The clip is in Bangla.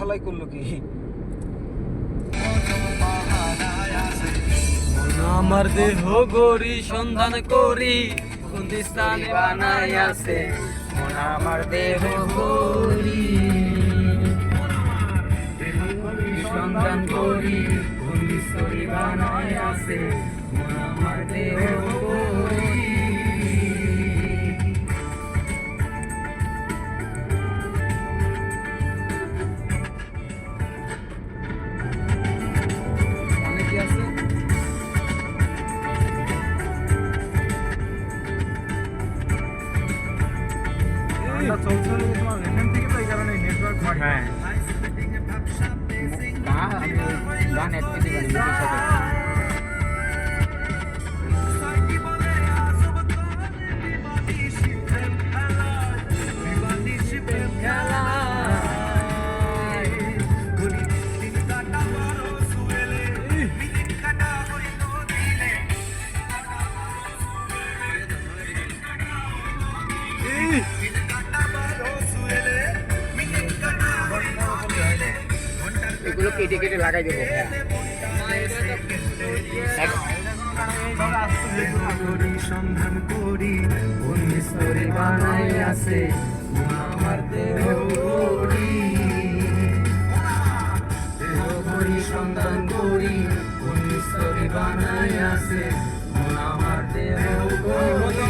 হালাই করল কি? আমার দেহ গরি সন্ধান করি হিন্দুস্তানে বানাই আছে। আমার দেহ গরি বিশ্বরি বানাই আছে আমার দেহ চলছে তোমার এখান থেকে তো এই কারণে নেটওয়ার্ক হ্যাঁ। গান অ্যাড এগুলো কেটে কেটে লাগাই দেবো। সন্ধান করি কোন বিশ্বরি বানাই আছে আমার দেহ গরি দেহ গরি সন্ধান করি। কোন বিশ্বরি বানাই আছে আমার দেহ গরি